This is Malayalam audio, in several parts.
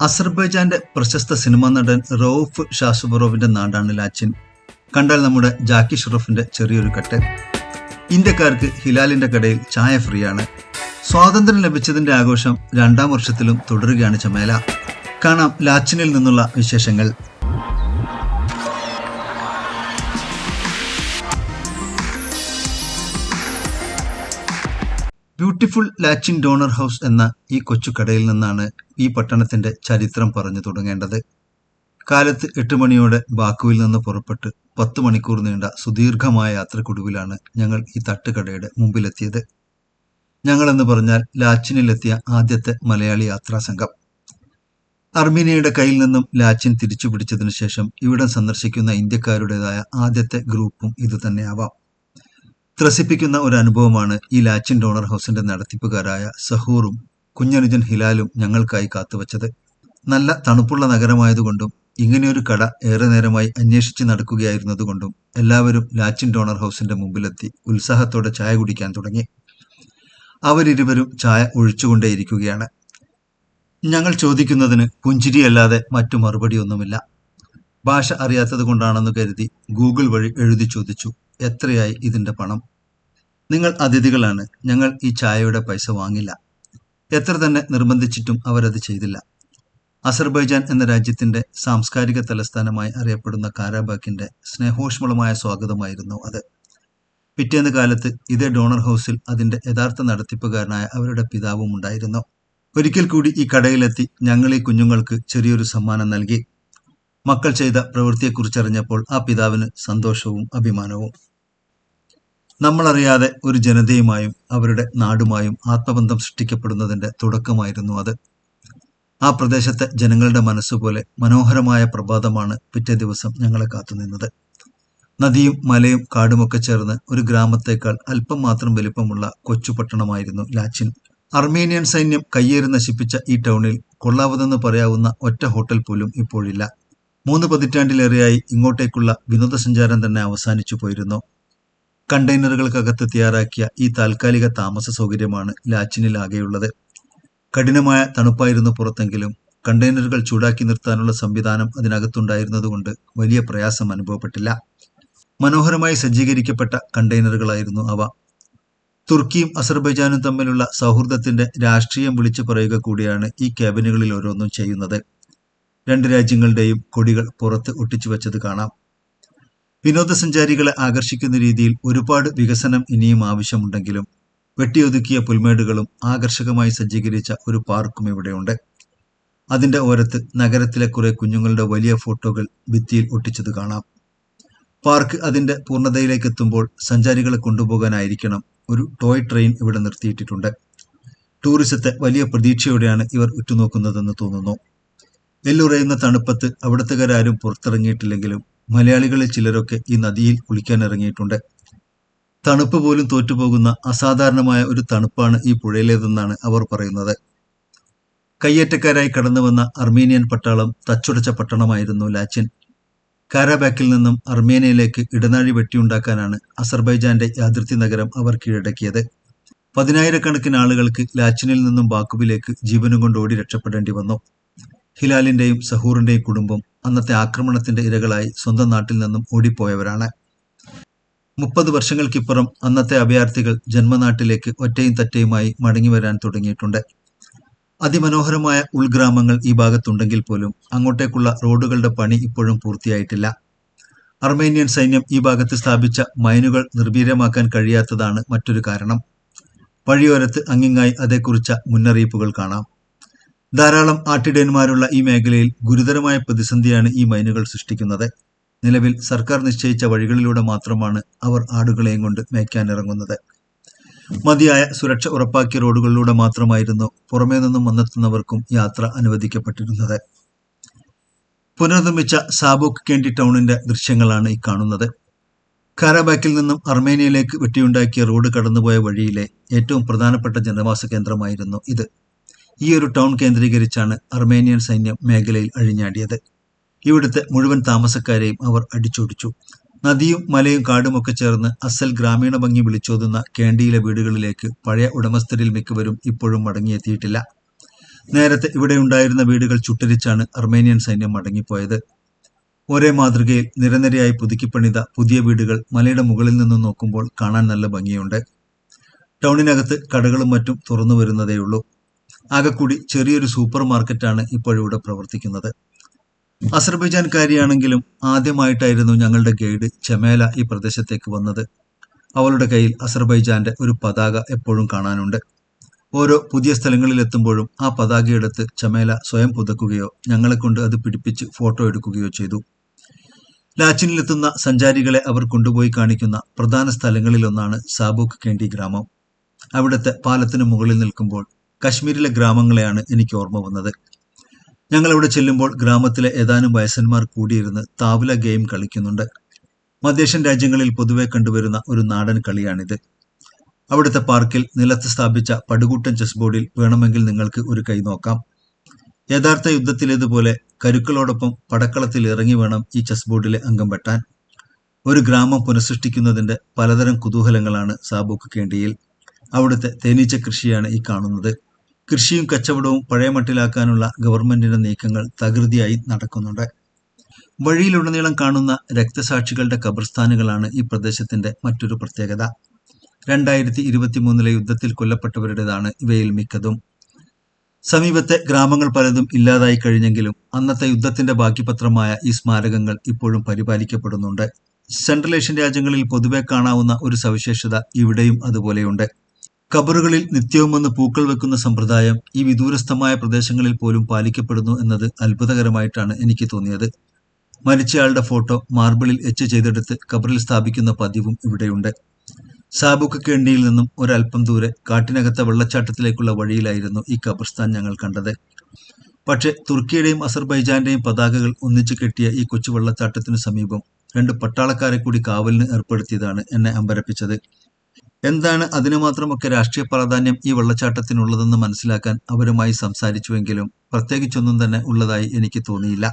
അസർബൈജാന്റെ പ്രശസ്ത സിനിമാ നടൻ റൌഫ് ഷാസുബറോവിന്റെ നാടാണ് ലാച്ചിൻ കണ്ടാൽ നമ്മുടെ ജാക്കി ഷറഫിന്റെ ചെറിയൊരു കട്ട്. ഇന്ത്യക്കാർക്ക് ഹിലാലിന്റെ കടയിൽ ചായ ഫ്രീ ആണ് സ്വാതന്ത്ര്യം ലഭിച്ചതിന്റെ ആഘോഷം രണ്ടാം വർഷത്തിലും തുടരുകയാണ് ചമേല. കാണാം ലാച്ചിനിൽ നിന്നുള്ള വിശേഷങ്ങൾ. ബ്യൂട്ടിഫുൾ ലാച്ചിൻ ഡോണർ ഹൗസ് എന്ന ഈ കൊച്ചു കടയിൽ നിന്നാണ് ഈ പട്ടണത്തിന്റെ ചരിത്രം പറഞ്ഞു തുടങ്ങേണ്ടത്. കാലത്ത് എട്ട് മണിയോടെ ബാക്കുവിൽ നിന്ന് പുറപ്പെട്ട് പത്ത് മണിക്കൂർ നീണ്ട സുദീർഘമായ യാത്രക്കൊടുവിലാണ് ഞങ്ങൾ ഈ തട്ടുകടയുടെ മുമ്പിലെത്തിയത്. ഞങ്ങളെന്ന് പറഞ്ഞാൽ ലാച്ചിനിലെത്തിയ ആദ്യത്തെ മലയാളി യാത്രാ സംഘം. അർമീനിയയുടെ കയ്യിൽ നിന്നും ലാച്ചിൻ തിരിച്ചു പിടിച്ചതിനു ശേഷം ഇവിടം സന്ദർശിക്കുന്ന ഇന്ത്യക്കാരുടേതായ ആദ്യത്തെ ഗ്രൂപ്പും ഇതുതന്നെയാവാം. ത്രസിപ്പിക്കുന്ന ഒരു അനുഭവമാണ് ഈ ലാച്ചിൻ ഡോണർ ഹൗസിന്റെ നടത്തിപ്പുകാരായ സഹൂറും കുഞ്ഞനുജൻ ഹിലാലും ഞങ്ങൾക്കായി കാത്തുവച്ചത്. നല്ല തണുപ്പുള്ള നഗരമായതുകൊണ്ടും ഇങ്ങനെയൊരു കട ഏറെ നേരമായി അന്വേഷിച്ച് നടക്കുകയായിരുന്നതുകൊണ്ടും എല്ലാവരും ലാച്ചിൻ ഡോണർ ഹൗസിന്റെ മുമ്പിലെത്തി ഉത്സാഹത്തോടെ ചായ കുടിക്കാൻ തുടങ്ങി. അവരിരുവരും ചായ ഒഴിച്ചുകൊണ്ടേയിരിക്കുകയാണ്. ഞങ്ങൾ ചോദിക്കുന്നതിന് പുഞ്ചിരിയല്ലാതെ മറ്റു മറുപടിയൊന്നുമില്ല. ഭാഷ അറിയാത്തത് കൊണ്ടാണെന്ന് കരുതി ഗൂഗിൾ വഴി എഴുതി ചോദിച്ചു എത്രയായി ഇതിന്റെ പണം? നിങ്ങൾ അതിഥികളാണ്. ഞങ്ങൾ ഈ ചായയുടെ പൈസ വാങ്ങില്ല. എത്ര തന്നെ നിർബന്ധിച്ചിട്ടും അവരത് ചെയ്തില്ല. അസർബൈജാൻ എന്ന രാജ്യത്തിന്റെ സാംസ്കാരിക തലസ്ഥാനമായി അറിയപ്പെടുന്ന കാരാബാക്കിന്റെ സ്നേഹോഷ്മളമായ സ്വാഗതമായിരുന്നു അത്. പിറ്റേന്ന് കാലത്ത് ഇതേ ഡോണർ ഹൗസിൽ അതിന്റെ യഥാർത്ഥ നടത്തിപ്പുകാരനായ അവരുടെ പിതാവും ഉണ്ടായിരുന്നു. ഒരിക്കൽ കൂടി ഈ കടയിലെത്തി ഞങ്ങൾ ഈ കുഞ്ഞുങ്ങൾക്ക് ചെറിയൊരു സമ്മാനം നൽകി. മക്കൾ ചെയ്ത പ്രവൃത്തിയെക്കുറിച്ചറിഞ്ഞപ്പോൾ ആ പിതാവിന് സന്തോഷവും അഭിമാനവും. നമ്മളറിയാതെ ഒരു ജനതയുമായും അവരുടെ നാടുമായും ആത്മബന്ധം സൃഷ്ടിക്കപ്പെടുന്നതിന്റെ തുടക്കമായിരുന്നു അത്. ആ പ്രദേശത്തെ ജനങ്ങളുടെ മനസ്സുപോലെ മനോഹരമായ പ്രഭാതമാണ് പിറ്റേ ദിവസം ഞങ്ങളെ കാത്തുനിന്നത് നദിയും മലയും കാടുമൊക്കെ ചേർന്ന് ഒരു ഗ്രാമത്തേക്കാൾ അല്പം മാത്രം വലിപ്പമുള്ള കൊച്ചുപട്ടണമായിരുന്നു ലാച്ചിൻ. അർമേനിയൻ സൈന്യം കയ്യേറി നശിപ്പിച്ച ഈ ടൗണിൽ കൊള്ളാവതെന്ന് പറയാവുന്ന ഒറ്റ ഹോട്ടൽ പോലും ഇപ്പോഴില്ല. മൂന്ന് പതിറ്റാണ്ടിലേറെയായി ഇങ്ങോട്ടേക്കുള്ള വിനോദസഞ്ചാരം തന്നെ അവസാനിച്ചു പോയിരുന്നു. കണ്ടെയ്നറുകൾക്കകത്ത് തയ്യാറാക്കിയ ഈ താൽക്കാലിക താമസ സൗകര്യമാണ് ലാച്ചിനിലാകെയുള്ളത് കഠിനമായ തണുപ്പായിരുന്നു പുറത്തെങ്കിലും കണ്ടെയ്നറുകൾ ചൂടാക്കി നിർത്താനുള്ള സംവിധാനം അതിനകത്തുണ്ടായിരുന്നതുകൊണ്ട് വലിയ പ്രയാസം അനുഭവപ്പെട്ടില്ല. മനോഹരമായി സജ്ജീകരിക്കപ്പെട്ട കണ്ടെയ്നറുകളായിരുന്നു അവ. തുർക്കിയും അസർബൈജാനും തമ്മിലുള്ള സൗഹൃദത്തിന്റെ രാഷ്ട്രീയം വിളിച്ചു പറയുക കൂടിയാണ് ഈ ക്യാബിനുകളിൽ ഓരോന്നും ചെയ്യുന്നത്. രണ്ട് രാജ്യങ്ങളുടെയും കൊടികൾ പുറത്ത് ഒട്ടിച്ചു വെച്ചത് കാണാം. വിനോദസഞ്ചാരികളെ ആകർഷിക്കുന്ന രീതിയിൽ ഒരുപാട് വികസനം ഇനിയും ആവശ്യമുണ്ടെങ്കിലും വെട്ടിയൊതുക്കിയ പുൽമേടുകളും ആകർഷകമായി സജ്ജീകരിച്ച ഒരു പാർക്കും ഇവിടെയുണ്ട്. അതിന്റെ ഓരത്ത് നഗരത്തിലെ കുറെ കുഞ്ഞുങ്ങളുടെ വലിയ ഫോട്ടോകൾ ഭിത്തിയിൽ ഒട്ടിച്ചത് കാണാം. പാർക്ക് അതിന്റെ പൂർണതയിലേക്ക് എത്തുമ്പോൾ സഞ്ചാരികളെ കൊണ്ടുപോകാനായിരിക്കണം ഒരു ടോയ് ട്രെയിൻ ഇവിടെ നിർത്തിയിട്ടിട്ടുണ്ട്. ടൂറിസത്തെ വലിയ പ്രതീക്ഷയോടെയാണ് ഇവർ ഉറ്റുനോക്കുന്നതെന്ന് തോന്നുന്നു. എല്ലുറയുന്ന തണുപ്പത്ത് അവിടത്തുകാരും പുറത്തിറങ്ങിയിട്ടില്ലെങ്കിലും മലയാളികളിൽ ചിലരൊക്കെ ഈ നദിയിൽ കുളിക്കാൻ ഇറങ്ങിയിട്ടുണ്ട്. തണുപ്പ് പോലും തോറ്റുപോകുന്ന അസാധാരണമായ ഒരു തണുപ്പാണ് ഈ പുഴയിലേതെന്നാണ് അവർ പറയുന്നത്. കയ്യേറ്റക്കാരായി കടന്നു വന്ന അർമേനിയൻ പട്ടാളം തച്ചുടച്ച പട്ടണമായിരുന്നു ലാച്ചിൻ കാരാബാക്കിൽ നിന്നും അർമേനിയയിലേക്ക് ഇടനാഴി വെട്ടിയുണ്ടാക്കാനാണ് അസർബൈജാന്റെ യാതിർത്തി നഗരം അവർ കീഴടക്കിയത്. പതിനായിരക്കണക്കിന് ആളുകൾക്ക് ലാച്ചിനിൽ നിന്നും ബാക്കുവിലേക്ക് ജീവനും കൊണ്ട് ഓടി രക്ഷപ്പെടേണ്ടി വന്നു. ഹിലാലിന്റെയും സഹൂറിന്റെയും കുടുംബം അന്നത്തെ ആക്രമണത്തിന്റെ ഇരകളായി സ്വന്തം നാട്ടിൽ നിന്നും ഓടിപ്പോയവരാണ്. മുപ്പത് വർഷങ്ങൾക്കിപ്പുറം അന്നത്തെ അഭയാർത്ഥികൾ ജന്മനാട്ടിലേക്ക് ഒറ്റയും തറ്റയുമായി മടങ്ങി വരാൻ തുടങ്ങിയിട്ടുണ്ട്. അതിമനോഹരമായ ഉൾഗ്രാമങ്ങൾ ഈ ഭാഗത്തുണ്ടെങ്കിൽ പോലും അങ്ങോട്ടേക്കുള്ള റോഡുകളുടെ പണി ഇപ്പോഴും പൂർത്തിയായിട്ടില്ല. അർമേനിയൻ സൈന്യം ഈ ഭാഗത്ത് സ്ഥാപിച്ച മൈനുകൾ നിർവീര്യമാക്കാൻ കഴിയാത്തതാണ് മറ്റൊരു കാരണം. വഴിയോരത്ത് അങ്ങിങ്ങായി അതേക്കുറിച്ച മുന്നറിയിപ്പുകൾ കാണാം. ധാരാളം ആട്ടിടയന്മാരുള്ള ഈ മേഖലയിൽ ഗുരുതരമായ പ്രതിസന്ധിയാണ് ഈ മൈനുകൾ സൃഷ്ടിക്കുന്നത്. നിലവിൽ സർക്കാർ നിശ്ചയിച്ച വഴികളിലൂടെ മാത്രമാണ് അവർ ആടുകളെയും കൊണ്ട് മേയ്ക്കാനിറങ്ങുന്നത്. മതിയായ സുരക്ഷ ഉറപ്പാക്കിയ റോഡുകളിലൂടെ മാത്രമായിരുന്നു പുറമേ നിന്നും വന്നെത്തുന്നവർക്കും യാത്ര അനുവദിക്കപ്പെട്ടിരുന്നത്. പുനർനിർമ്മിച്ച സാബോക്ക് കേണ്ടി ടൗണിന്റെ ദൃശ്യങ്ങളാണ് ഈ കാണുന്നത്. കാരാബാക്കിൽ നിന്നും അർമേനിയയിലേക്ക് വെട്ടിയുണ്ടാക്കിയ റോഡ് കടന്നുപോയ വഴിയിലെ ഏറ്റവും പ്രധാനപ്പെട്ട ജനവാസ കേന്ദ്രമായിരുന്നു ഇത്. ഈ ഒരു ടൗൺ കേന്ദ്രീകരിച്ചാണ് അർമേനിയൻ സൈന്യം മേഖലയിൽ അഴിഞ്ഞാടിയത്. ഇവിടുത്തെ മുഴുവൻ താമസക്കാരെയും അവർ അടിച്ചോടിച്ചു. നദിയും മലയും കാടുമൊക്കെ ചേർന്ന് അസൽ ഗ്രാമീണ ഭംഗി വിളിച്ചോതുന്ന കേണ്ടിയിലെ വീടുകളിലേക്ക് പഴയ ഉടമസ്ഥരിൽ മിക്കവരും ഇപ്പോഴും മടങ്ങിയെത്തിയിട്ടില്ല. നേരത്തെ ഇവിടെ ഉണ്ടായിരുന്ന വീടുകൾ ചുട്ടരിച്ചാണ് അർമേനിയൻ സൈന്യം മടങ്ങിപ്പോയത്. ഒരേ മാതൃകയിൽ നിരനിരയായി പുതുക്കിപ്പണിത പുതിയ വീടുകൾ മലയുടെ മുകളിൽ നിന്ന് നോക്കുമ്പോൾ കാണാൻ നല്ല ഭംഗിയുണ്ട്. ടൗണിനകത്ത് കടകളും മറ്റും തുറന്നു വരുന്നതേയുള്ളൂ ആകെക്കൂടി ചെറിയൊരു സൂപ്പർ മാർക്കറ്റാണ് ഇപ്പോഴിവിടെ പ്രവർത്തിക്കുന്നത്. അസർബൈജാൻകാരിയാണെങ്കിലും ആദ്യമായിട്ടായിരുന്നു ഞങ്ങളുടെ ഗൈഡ് ചെമേല ഈ പ്രദേശത്തേക്ക് വന്നത്. അവളുടെ കയ്യിൽ അസർബൈജാന്റെ ഒരു പതാക എപ്പോഴും കാണാനുണ്ട്. ഓരോ പുതിയ സ്ഥലങ്ങളിൽ എത്തുമ്പോഴും ആ പതാകയെടുത്ത് ചമേല സ്വയം പുതക്കുകയോ ഞങ്ങളെക്കൊണ്ട് അത് പിടിപ്പിച്ച് ഫോട്ടോ എടുക്കുകയോ ചെയ്തു. ലാച്ചിനിലെത്തുന്ന സഞ്ചാരികളെ അവർ കൊണ്ടുപോയി കാണിക്കുന്ന പ്രധാന സ്ഥലങ്ങളിലൊന്നാണ് സാബൂക്ക് കേണ്ടി ഗ്രാമം. അവിടുത്തെ പാലത്തിന് മുകളിൽ നിൽക്കുമ്പോൾ കശ്മീരിലെ ഗ്രാമങ്ങളെയാണ് എനിക്ക് ഓർമ്മ വന്നത്. ഞങ്ങൾ അവിടെ ചെല്ലുമ്പോൾ ഗ്രാമത്തിലെ ഏതാനും വയസ്സന്മാർ കൂടിയിരുന്ന് താവല ഗെയിം കളിക്കുന്നുണ്ട്. മധ്യേഷ്യൻ രാജ്യങ്ങളിൽ പൊതുവെ കണ്ടുവരുന്ന ഒരു നാടൻ കളിയാണിത്. അവിടുത്തെ പാർക്കിൽ നിലത്ത് സ്ഥാപിച്ച പടുകൂട്ടൻ ചെസ് ബോർഡിൽ വേണമെങ്കിൽ നിങ്ങൾക്ക് ഒരു കൈ നോക്കാം. യഥാർത്ഥ യുദ്ധത്തിലേതുപോലെ കരുക്കളോടൊപ്പം പടക്കളത്തിൽ ഇറങ്ങി വേണം ഈ ചെസ് ബോർഡിലെ അംഗം വെട്ടാൻ. ഒരു ഗ്രാമം പുനഃസൃഷ്ടിക്കുന്നതിന്റെ പലതരം കുതൂഹലങ്ങളാണ് സാബൂക്ക് കേണ്ടിയിൽ. അവിടുത്തെ തേനീച്ച കൃഷിയാണ് ഈ കാണുന്നത്. കൃഷിയും കച്ചവടവും പഴയ മട്ടിലാക്കാനുള്ള ഗവൺമെന്റിന്റെ നീക്കങ്ങൾ തകൃതിയായി നടക്കുന്നുണ്ട്. വഴിയിലുടനീളം കാണുന്ന രക്തസാക്ഷികളുടെ കബർസ്ഥാനുകളാണ് ഈ പ്രദേശത്തിന്റെ മറ്റൊരു പ്രത്യേകത. രണ്ടായിരത്തി ഇരുപത്തി മൂന്നിലെ യുദ്ധത്തിൽ കൊല്ലപ്പെട്ടവരുടേതാണ് ഇവയിൽ മിക്കതും. സമീപത്തെ ഗ്രാമങ്ങൾ പലതും ഇല്ലാതായി കഴിഞ്ഞെങ്കിലും അന്നത്തെ യുദ്ധത്തിന്റെ ബാക്കിപത്രമായ ഈ സ്മാരകങ്ങൾ ഇപ്പോഴും പരിപാലിക്കപ്പെടുന്നുണ്ട്. സെൻട്രൽ ഏഷ്യൻ രാജ്യങ്ങളിൽ പൊതുവെ കാണാവുന്ന ഒരു സവിശേഷത ഇവിടെയും അതുപോലെയുണ്ട്. കബറുകളിൽ നിത്യവും വന്ന് പൂക്കൾ വെക്കുന്ന സമ്പ്രദായം ഈ വിദൂരസ്ഥമായ പ്രദേശങ്ങളിൽ പോലും പാലിക്കപ്പെടുന്നു എന്നത് അത്ഭുതകരമായിട്ടാണ് എനിക്ക് തോന്നിയത്. മരിച്ചയാളുടെ ഫോട്ടോ മാർബിളിൽ എച്ച് ചെയ്തെടുത്ത് കബറിൽ സ്ഥാപിക്കുന്ന പതിവും ഇവിടെയുണ്ട്. സാബുക്ക് കെണ്ടിയിൽ നിന്നും ഒരല്പം ദൂരെ കാട്ടിനകത്തെ വെള്ളച്ചാട്ടത്തിലേക്കുള്ള വഴിയിലായിരുന്നു ഈ കബർസ്ഥാൻ ഞങ്ങൾ കണ്ടത്. പക്ഷെ തുർക്കിയുടെയും അസർബൈജാന്റെയും പതാകകൾ ഒന്നിച്ചു കെട്ടിയ ഈ കൊച്ചു വെള്ളച്ചാട്ടത്തിനു സമീപം രണ്ട് പട്ടാളക്കാരെ കൂടി കാവലിന് ഏർപ്പെടുത്തിയതാണ് എന്നെ അമ്പരപ്പിച്ചത്. എന്താണ് അതിനു മാത്രമൊക്കെ രാഷ്ട്രീയ പ്രാധാന്യം ഈ വെള്ളച്ചാട്ടത്തിനുള്ളതെന്ന് മനസ്സിലാക്കാൻ അവരുമായി സംസാരിച്ചുവെങ്കിലും പ്രത്യേകിച്ചൊന്നും തന്നെ ഉള്ളതായി എനിക്ക് തോന്നിയില്ല.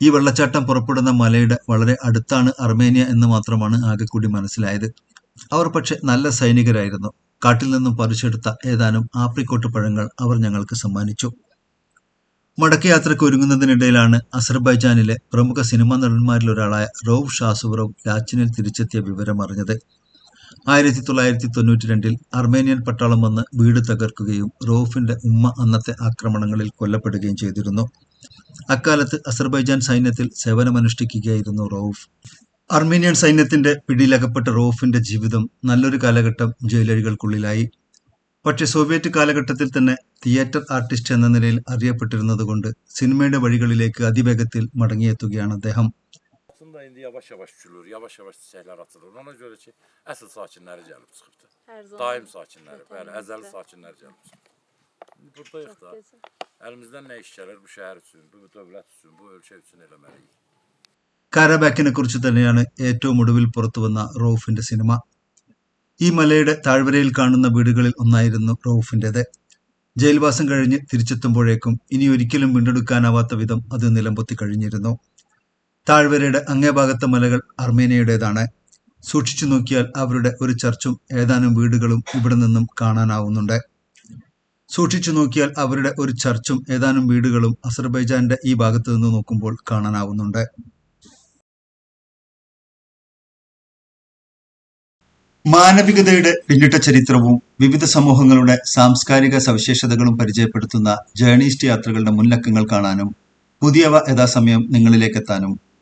ഈ വെള്ളച്ചാട്ടം പുറപ്പെടുന്ന മലയുടെ വളരെ അടുത്താണ് അർമേനിയ എന്ന് മാത്രമാണ് ആകെ കൂടി മനസ്സിലായത്. അവർ പക്ഷെ നല്ല സൈനികരായിരുന്നു. കാട്ടിൽ നിന്നും പറിച്ചെടുത്ത ഏതാനും ആപ്രിക്കോട്ട് പഴങ്ങൾ അവർ ഞങ്ങൾക്ക് സമ്മാനിച്ചു. മടക്കയാത്രയ്ക്ക് ഒരുങ്ങുന്നതിനിടയിലാണ് അസർബൈജാനിലെ പ്രമുഖ സിനിമാ നടന്മാരിലൊരാളായ റോവ് ഷാസുവറോവ് ലാച്ചിനിൽ തിരിച്ചെത്തിയ വിവരം അറിഞ്ഞത് ആയിരത്തി തൊള്ളായിരത്തി തൊണ്ണൂറ്റി രണ്ടിൽ അർമേനിയൻ പട്ടാളം വന്ന് വീട് തകർക്കുകയും റോഫിന്റെ ഉമ്മ അന്നത്തെ ആക്രമണങ്ങളിൽ കൊല്ലപ്പെടുകയും ചെയ്തിരുന്നു. അക്കാലത്ത് അസർബൈജാൻ സൈന്യത്തിൽ സേവനമനുഷ്ഠിക്കുകയായിരുന്നു റോഫ്. അർമേനിയൻ സൈന്യത്തിന്റെ പിടിയിലകപ്പെട്ട റോഫിന്റെ ജീവിതം നല്ലൊരു കാലഘട്ടം ജയിലഴികൾക്കുള്ളിലായി. പക്ഷെ സോവിയറ്റ് കാലഘട്ടത്തിൽ തന്നെ തിയേറ്റർ ആർട്ടിസ്റ്റ് എന്ന നിലയിൽ അറിയപ്പെട്ടിരുന്നതുകൊണ്ട് സിനിമയുടെ വഴികളിലേക്ക് അതിവേഗത്തിൽ മടങ്ങിയെത്തുകയാണ് അദ്ദേഹം. Aslında indi yavaş yavaş küçülür, yavaş yavaş çiçekler açılır. Ona göre ki əsl sakinləri gəlib çıxıbdı. Hər zaman. Daim sakinləri, bəli, əzəli sakinlər gəlib çıxıb. Buradayıq da. Əlimizdən nə iş gəlir bu şəhər üçün, bu dövlət üçün, bu ölkə üçün eləməliyik. കാരാബാക്കിനെ കുറിച്ച് തന്നെയാണ് ഏറ്റവും ഒടുവിൽ പുറത്തുവന്ന റൌഫിന്റെ സിനിമ ഈ മലയുടെ താഴ്വരയിൽ കാണുന്ന വീടുകളിൽ ഒന്നായിരുന്നു റൌഫിന്റെത് ജയിൽവാസം കഴിഞ്ഞ് തിരിച്ചെത്തുമ്പോഴേക്കും ഇനി ഒരിക്കലും വീണ്ടെടുക്കാനാവാത്ത വിധം അത് നിലംപൊത്തി കഴിഞ്ഞിരുന്നു താഴ്വരയുടെ അങ്ങേഭാഗത്തെ മലകൾ അർമേനിയയുടേതാണ് സൂക്ഷിച്ചു നോക്കിയാൽ അവരുടെ ഒരു ചർച്ചും ഏതാനും വീടുകളും ഇവിടെ നിന്നും കാണാനാവുന്നുണ്ട്. സൂക്ഷിച്ചു നോക്കിയാൽ അവരുടെ ഒരു ചർച്ചും ഏതാനും വീടുകളും അസർബൈജാന്റെ ഈ ഭാഗത്ത് നിന്ന് നോക്കുമ്പോൾ കാണാനാവുന്നുണ്ട്. മാനവികതയുടെ പിന്നിട്ട ചരിത്രവും വിവിധ സമൂഹങ്ങളുടെ സാംസ്കാരിക സവിശേഷതകളും പരിചയപ്പെടുത്തുന്ന ജേർണിസ്റ്റ് യാത്രകളുടെ മുൻലക്കങ്ങൾ കാണാനും പുതിയവ യഥാസമയം നിങ്ങളിലേക്കെത്താനും